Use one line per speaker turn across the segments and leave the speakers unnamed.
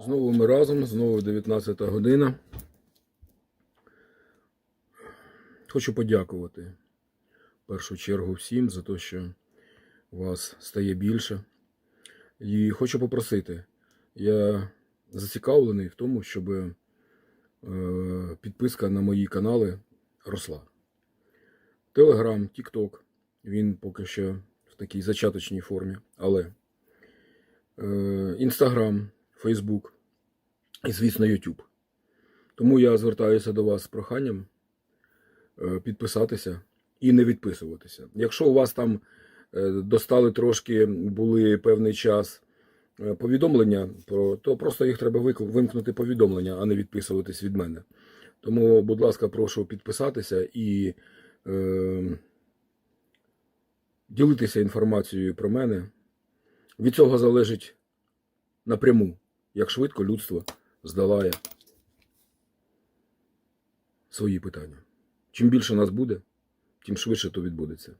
Знову ми разом, знову 19 година. Хочу подякувати в першу чергу всім за те, що вас стає більше. І хочу попросити, я зацікавлений в тому, щоб е, підписка на мої канали росла. Телеграм, Тікток, він поки що в такій зачаточній формі, але е, Інстаграм, Фейсбук і, звісно, Ютуб. Тому я звертаюся до вас з проханням е, підписатися і не відписуватися. Якщо у вас там е, достали трошки, були певний час е, повідомлення, то просто їх треба вимкнути повідомлення, а не відписуватись від мене. Тому, будь ласка, прошу підписатися і е, ділитися інформацією про мене. Від цього залежить напряму, як швидко людство здолає свої питання. Чим більше нас буде, тим швидше то відбудеться.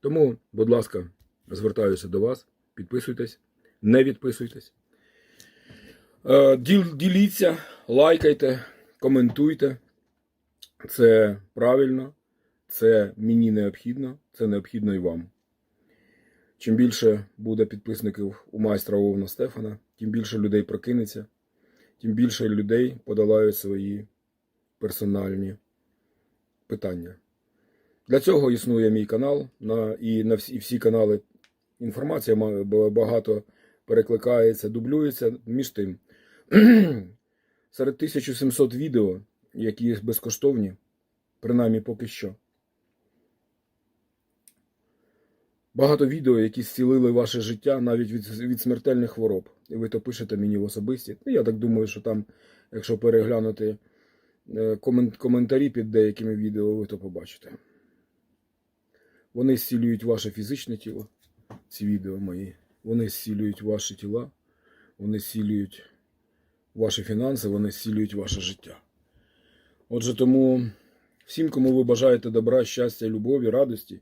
Тому, будь ласка, звертаюся до вас, підписуйтесь, не відписуйтесь. Е, діл- Діліться, лайкайте, коментуйте. Це правильно, це мені необхідно, це необхідно і вам. Чим більше буде підписників у майстра Овна Стефана, тим більше людей прокинеться, тим більше людей подолають свої персональні питання. Для цього існує мій канал на, і на всі, і всі канали. Інформація багато перекликається, дублюється. Між тим, серед 1700 відео, які безкоштовні, принаймні поки що. Багато відео, які зцілили ваше життя навіть від, від смертельних хвороб. І ви то пишете мені в особисті. Ну, я так думаю, що там, якщо переглянути е, коментарі під деякими відео, ви то побачите. Вони зцілюють ваше фізичне тіло, ці відео мої. Вони зцілюють ваші тіла, вони зцілюють ваші фінанси, вони зцілюють ваше життя. Отже, тому всім, кому ви бажаєте добра, щастя, любові, радості,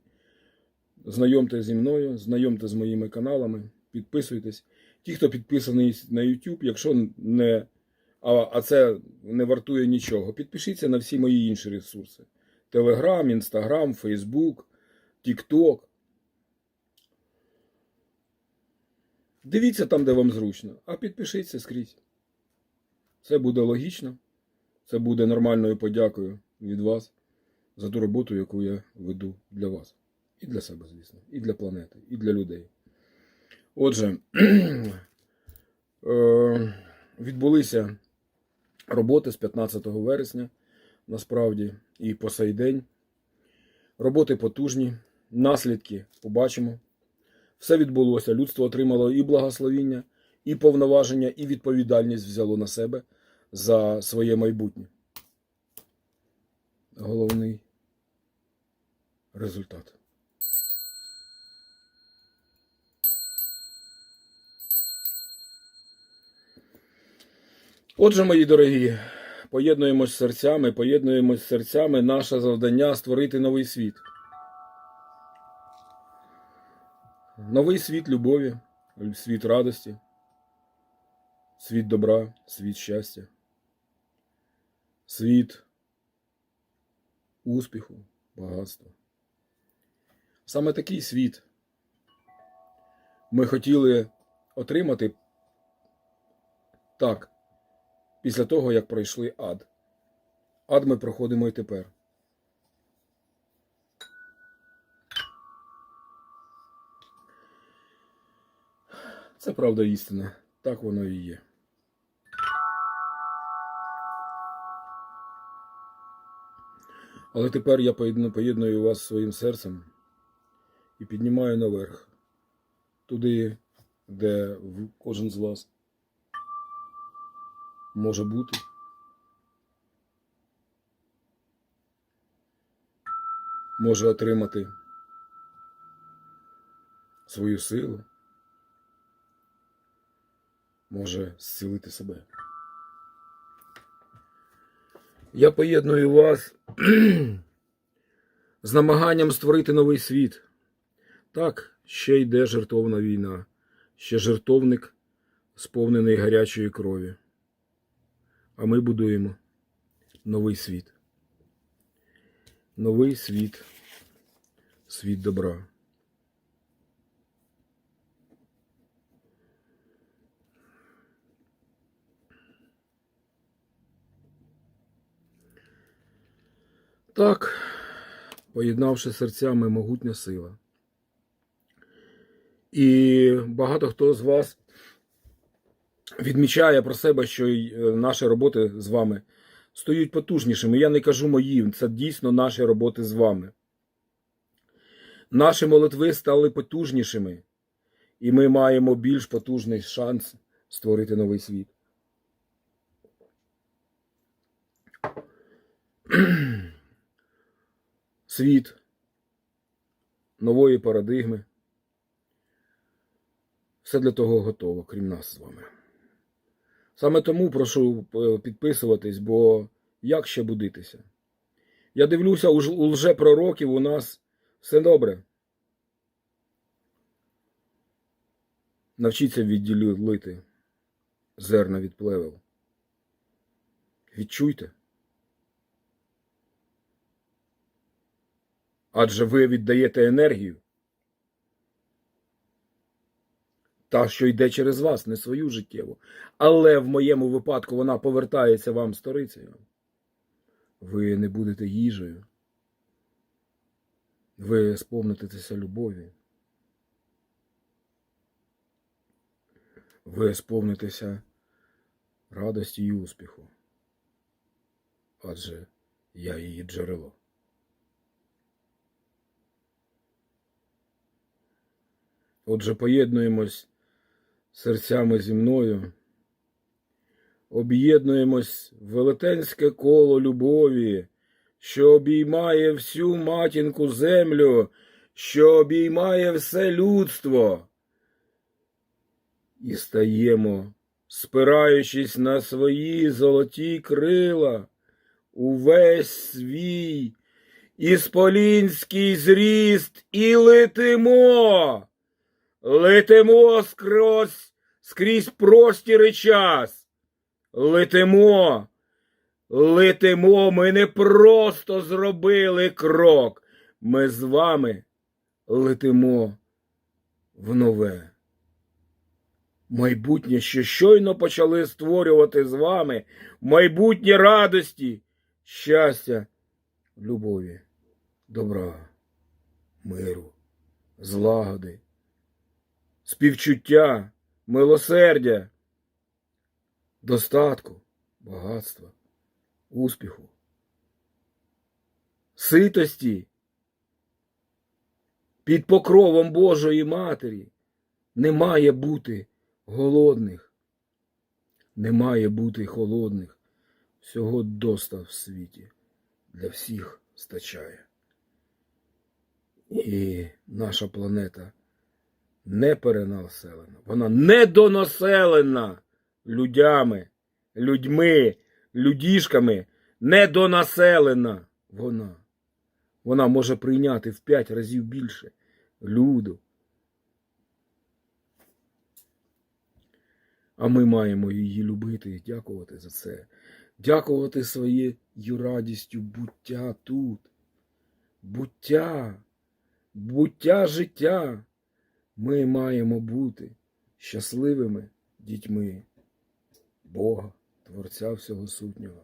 знайомте зі мною, знайомте з моїми каналами, підписуйтесь. Ті, хто підписаний на YouTube, якщо не. А, а це не вартує нічого. Підпишіться на всі мої інші ресурси: Telegram, Instagram, Facebook, TikTok. Дивіться там, де вам зручно, а підпишіться скрізь. Це буде логічно, це буде нормальною подякою від вас за ту роботу, яку я веду для вас. І для себе, звісно, і для планети, і для людей. Отже, е, відбулися роботи з 15 вересня, насправді, і по сей день. Роботи потужні, наслідки побачимо. Все відбулося. Людство отримало і благословіння, і повноваження, і відповідальність взяло на себе за своє майбутнє. Головний результат. Отже, мої дорогі, поєднуємось серцями, поєднуємось серцями. Наше завдання створити новий світ. Новий світ любові, світ радості, світ добра, світ щастя, світ успіху, багатства. Саме такий світ ми хотіли отримати так, після того, як пройшли ад. Ад ми проходимо і тепер. Це правда істина. Так воно і є. Але тепер я поєдную вас своїм серцем і піднімаю наверх, туди, де кожен з вас може бути. Може отримати свою силу, може зцілити себе. Я поєдную вас з намаганням створити новий світ. Так, ще йде жертовна війна, ще жертовник сповнений гарячої крові. А ми будуємо новий світ. Новий світ, світ добра. Так, поєднавши серцями могутня сила. І багато хто з вас відмічає про себе, що е, наші роботи з вами стають потужнішими. Я не кажу мої, це дійсно наші роботи з вами. Наші молитви стали потужнішими, і ми маємо більш потужний шанс створити новий світ. Світ нової парадигми. Все для того готово, крім нас з вами. Саме тому прошу е, підписуватись, бо як ще будитися? Я дивлюся, у лжепророків у нас все добре. Навчіться відділити зерна від плевел. Відчуйте. Адже ви віддаєте енергію. Та, що йде через вас, не свою життєву. Але в моєму випадку вона повертається вам сторицею. Ви не будете їжею. Ви сповнитеся любові. Ви сповнитеся радості і успіху. Адже я її джерело. Отже, поєднуємось серцями зі мною, об'єднуємось в велетенське коло любові, що обіймає всю матінку землю, що обіймає все людство, і стаємо, спираючись на свої золоті крила, увесь свій ісполінський зріст і летимо. Летимо скрозь, скрізь простір і час. Летимо, летимо, ми не просто зробили крок. Ми з вами летимо в нове. Майбутнє, що щойно почали створювати з вами, майбутнє радості, щастя, любові, добра, миру, злагоди співчуття, милосердя, достатку, багатства, успіху, ситості під покровом Божої Матері не має бути голодних, не має бути холодних. Всього доста в світі для всіх стачає. І наша планета не перенаселена. Вона недонаселена людями, людьми, людішками. Недонаселена вона. Вона може прийняти в п'ять разів більше люду. А ми маємо її любити і дякувати за це. Дякувати своєю радістю буття тут. Буття, буття життя. Ми маємо бути щасливими дітьми Бога, Творця всього сутнього.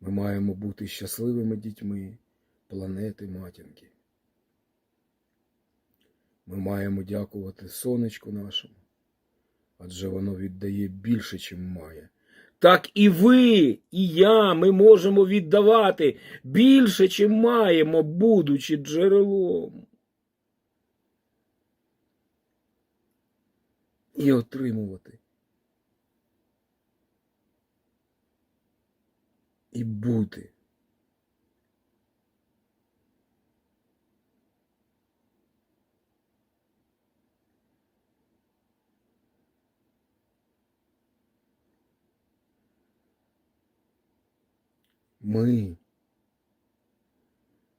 Ми маємо бути щасливими дітьми планети матінки. Ми маємо дякувати сонечку нашому, адже воно віддає більше, чим має. Так і ви, і я, ми можемо віддавати більше, чим маємо, будучи джерелом. І отримувати. І бути. Ми,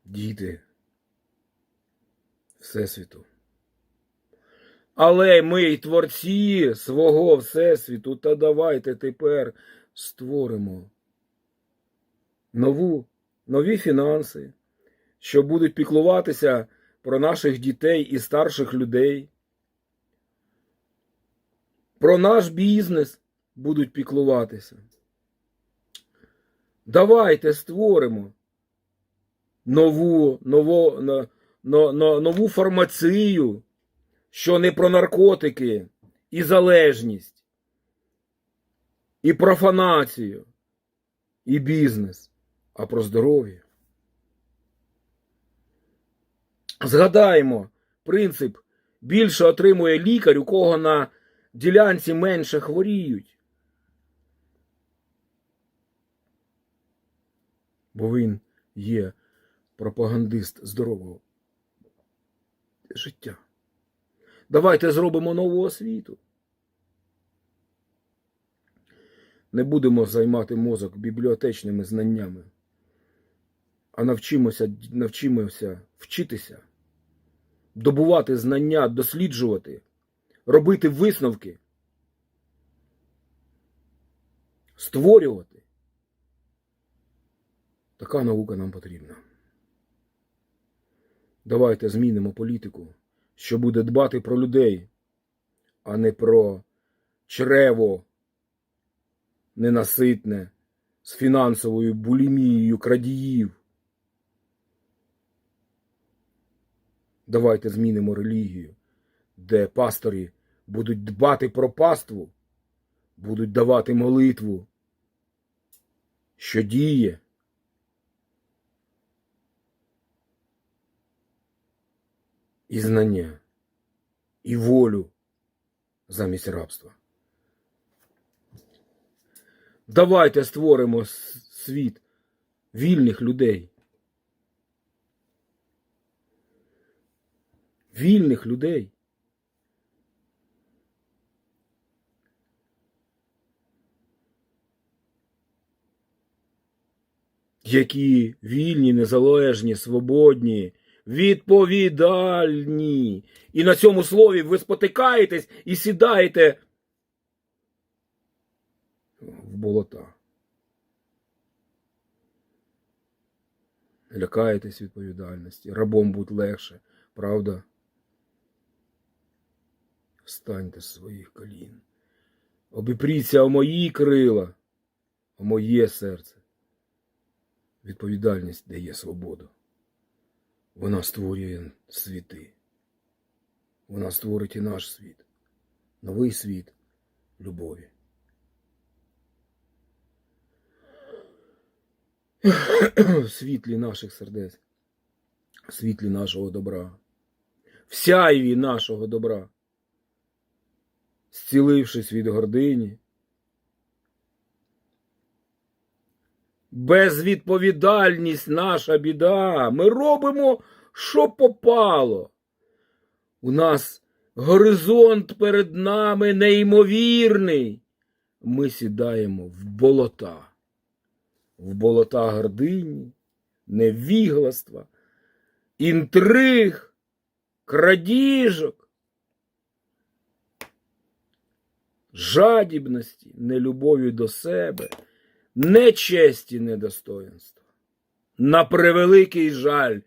діти Всесвіту. Але ми й творці свого Всесвіту, та давайте тепер створимо нову, нові фінанси, що будуть піклуватися про наших дітей і старших людей. Про наш бізнес будуть піклуватися. Давайте створимо нову, нову, но- но- но- нову фармацію, що не про наркотики і залежність, і профанацію, і бізнес, а про здоров'я. Згадаємо принцип більше отримує лікар, у кого на ділянці менше хворіють. Бо він є пропагандист здорового життя. Давайте зробимо нову освіту. Не будемо займати мозок бібліотечними знаннями, а навчимося, навчимося вчитися, добувати знання, досліджувати, робити висновки, створювати. Така наука нам потрібна. Давайте змінимо політику, що буде дбати про людей, а не про чрево ненаситне з фінансовою булімією крадіїв. Давайте змінимо релігію, де пастори будуть дбати про паству, будуть давати молитву, що діє. І знання, і волю замість рабства. Давайте створимо світ вільних людей. Вільних людей. Які вільні, незалежні, свободні, відповідальні. І на цьому слові ви спотикаєтесь і сідаєте в болота. Лякаєтесь відповідальності. Рабом будь легше, правда? Встаньте з своїх колін. Обіпріться о мої крила, о моє серце. Відповідальність дає свободу. Вона створює світи. Вона створить і наш світ. Новий світ любові. в світлі наших сердець, в світлі нашого добра, в сяйві нашого добра, зцілившись від гордині, безвідповідальність наша біда. Ми робимо, що попало. У нас горизонт перед нами неймовірний. Ми сідаємо в болота в болота гордині, невігластва, інтриг, крадіжок, жадібності, нелюбові до себе, нечесті, недостоинства. На превеликий жаль,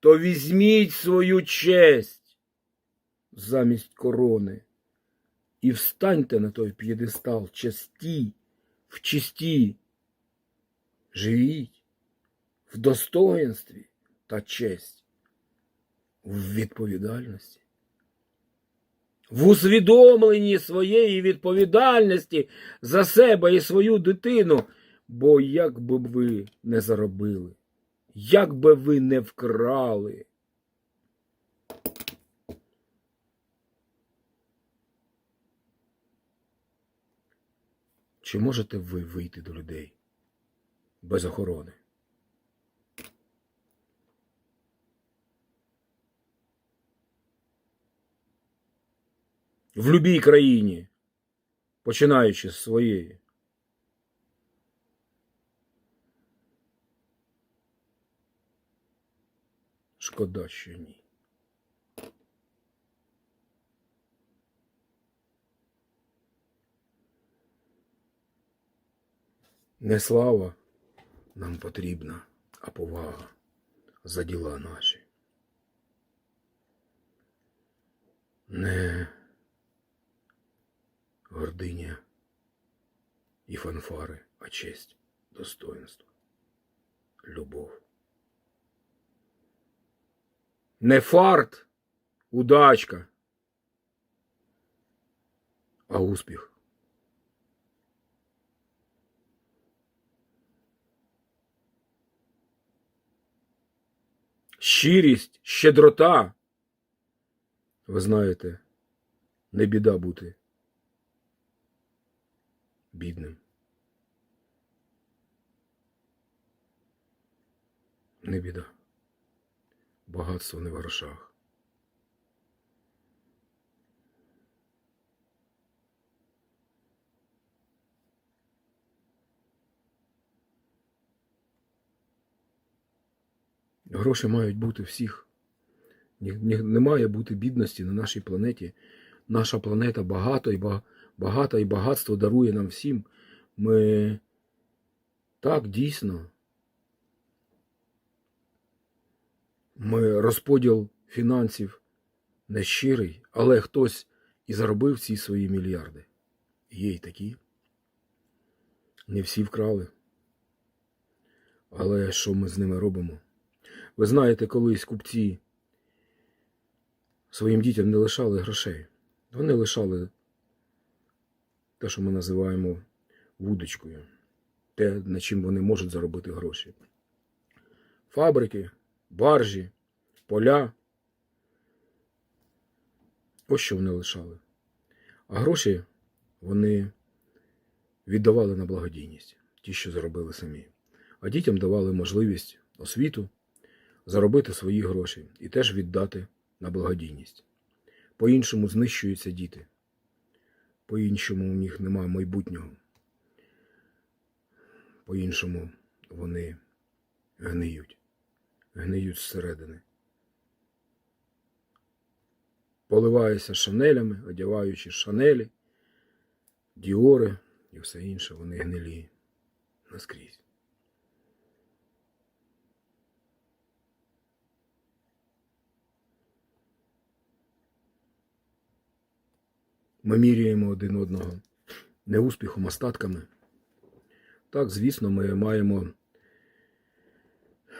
то візьміть свою честь замість корони і встаньте на той п'єдестал честі, в чисті. Живіть в достоинстві та честь, в відповідальності, в усвідомленні своєї відповідальності за себе і свою дитину, бо як би ви не заробили, як би ви не вкрали. Чи можете ви вийти до людей? без охорони. В любій країні, починаючи з своєї. Шкода, що ні. Не слава нам потрібна, а повага за діла наші. Не гординя і фанфари, а честь, достоинство, любов. Не фарт, удачка, а успіх. Щирість, щедрота. Ви знаєте, не біда бути бідним. Не біда. Багатство не в грошах. Гроші мають бути всіх. Не має бути бідності на нашій планеті. Наша планета багата і ба- багата і багатство дарує нам всім. Ми так дійсно. Ми розподіл фінансів не щирий, але хтось і заробив ці свої мільярди. Є й такі. Не всі вкрали. Але що ми з ними робимо? Ви знаєте, колись купці своїм дітям не лишали грошей. Вони лишали те, що ми називаємо вудочкою, те, на чим вони можуть заробити гроші. Фабрики, баржі, поля. Ось що вони лишали. А гроші вони віддавали на благодійність, ті, що заробили самі. А дітям давали можливість освіту, заробити свої гроші і теж віддати на благодійність. По-іншому знищуються діти. По-іншому у них немає майбутнього. По-іншому вони гниють. Гниють зсередини. Поливаюся шанелями, одягаючи шанелі, діори і все інше, вони гнилі наскрізь. Ми міряємо один одного не успіхом, а статками. Так, звісно, ми маємо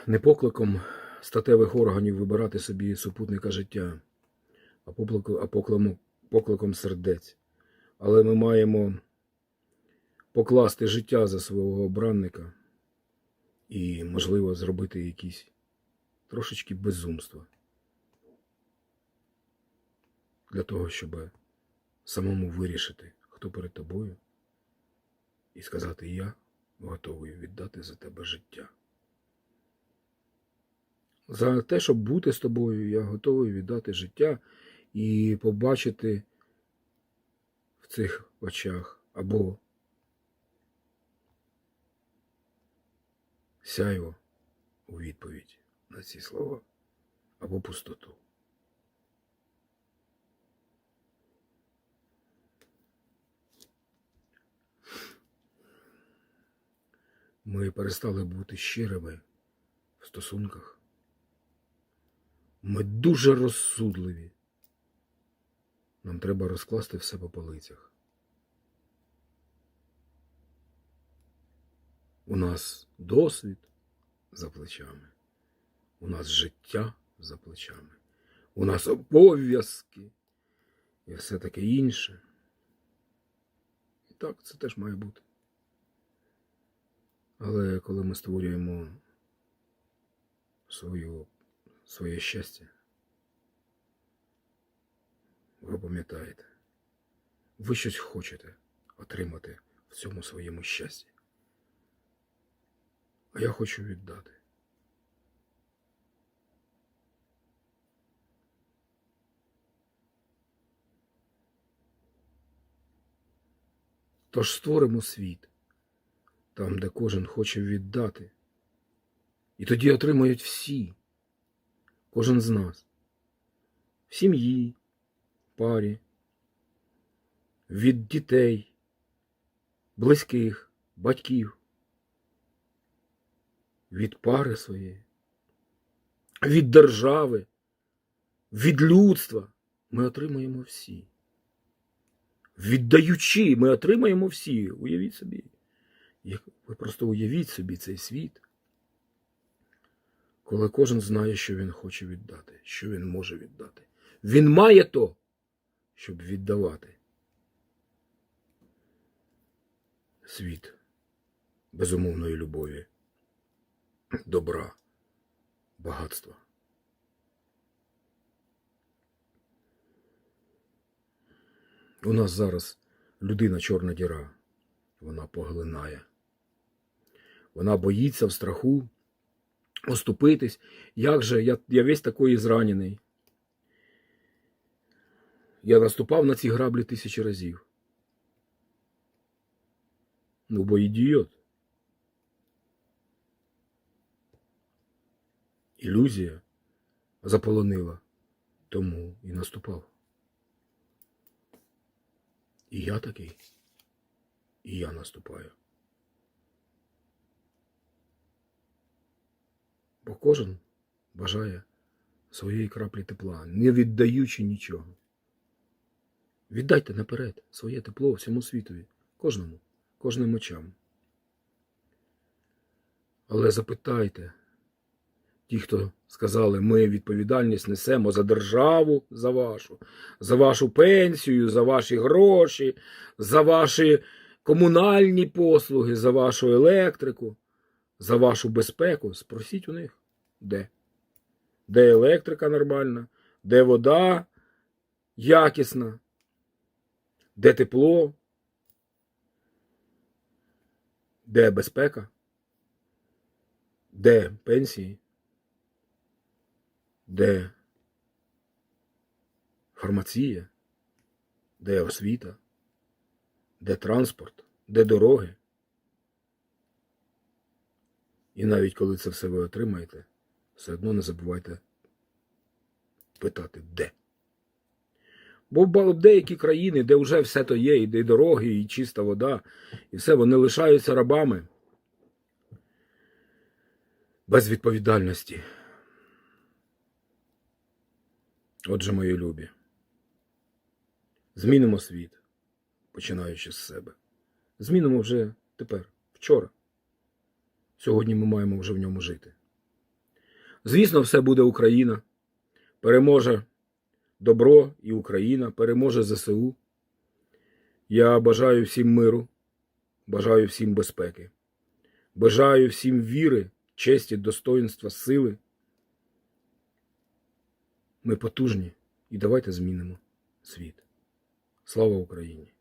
не покликом статевих органів вибирати собі супутника життя, а покликом, покликом сердець. Але ми маємо покласти життя за свого обранника і, можливо, зробити якісь трошечки безумства для того, щоб самому вирішити, хто перед тобою, і сказати Я готовий віддати за тебе життя. За те, щоб бути з тобою, я готовий віддати життя і побачити в цих очах або сяйво у відповідь на ці слова, або пустоту. Ми перестали бути щирими в стосунках. Ми дуже розсудливі. Нам треба розкласти все по полицях. У нас досвід за плечами, у нас життя за плечами, у нас обов'язки і все таке інше. І так, це теж має бути. Але коли ми створюємо свою, своє щастя, ви пам'ятаєте, ви щось хочете отримати в цьому своєму щасті. А я хочу віддати. Тож створимо світ там, де кожен хоче віддати. І тоді отримають всі, кожен з нас, в сім'ї, парі, від дітей, близьких, батьків, від пари своєї, від держави, від людства ми отримаємо всі. Віддаючи, ми отримаємо всі. Уявіть собі. Ви просто уявіть собі цей світ, коли кожен знає, що він хоче віддати, що він може віддати. Він має то, щоб віддавати. Світ безумовної любові, добра, багатства. У нас зараз людина чорна діра, вона поглинає. Вона боїться в страху оступитись. Як же я, я весь такий зранений. Я наступав на ці граблі тисячі разів. Ну, бо ідіот. Ілюзія заполонила, тому і наступав. І я такий, і я наступаю. Бо кожен бажає своєї краплі тепла, не віддаючи нічого. Віддайте наперед своє тепло всьому світові, кожному, кожним очам. Але запитайте, ті, хто сказали, ми відповідальність несемо за державу, за вашу, за вашу пенсію, за ваші гроші, за ваші комунальні послуги, за вашу електрику, за вашу безпеку. Спросіть у них, де? Де електрика нормальна, де вода якісна, де тепло, де безпека, де пенсії, де фармація, де освіта, де транспорт, де дороги. І навіть коли це все ви отримаєте, все одно не забувайте питати, де. Бо в деякі країни, де вже все то є, і де дороги, і чиста вода, і все, вони лишаються рабами без відповідальності. Отже, мої любі, змінимо світ, починаючи з себе. Змінимо вже тепер, вчора. Сьогодні ми маємо вже в ньому жити. Звісно, все буде Україна. Переможе добро і Україна, переможе ЗСУ. Я бажаю всім миру, бажаю всім безпеки, бажаю всім віри, честі, достоинства, сили. Ми потужні і давайте змінимо світ. Слава Україні!